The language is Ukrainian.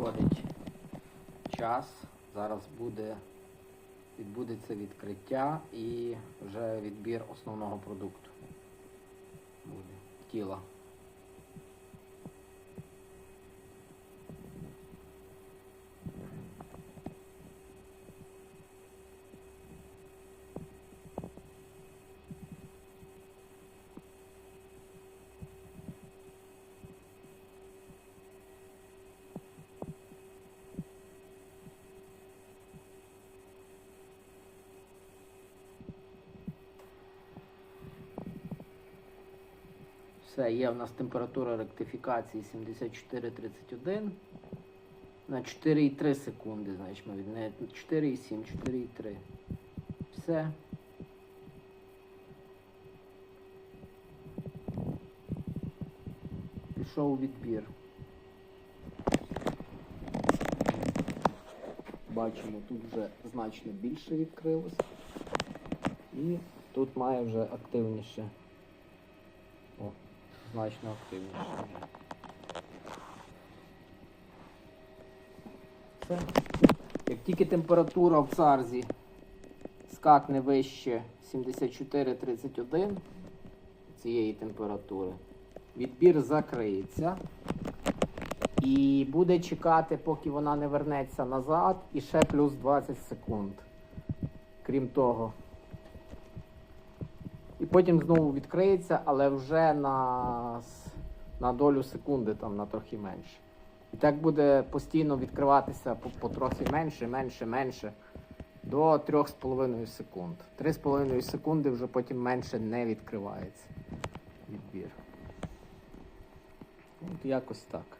підходить час. Зараз буде, відбудеться відкриття і вже відбір основного продукту. Буде тіла. Все, є в нас температура ректифікації 74,31 на 4,3 секунди, значить ми від не 4,7, 4,3. Все. Пішов відбір. Бачимо, тут вже значно більше відкрилось. І тут має вже активніше. Значно активніше. Все. Як тільки температура в царзі скакне вище 74-31 цієї температури, відбір закриється. І буде чекати, поки вона не вернеться назад, і ще плюс 20 секунд. Крім того. Потім знову відкриється, але вже на, на долю секунди, там на трохи менше. І так буде постійно відкриватися по, по трохи менше, менше, менше. До 3,5 секунд. 3,5 секунди вже потім менше не відкривається відбір. От якось так.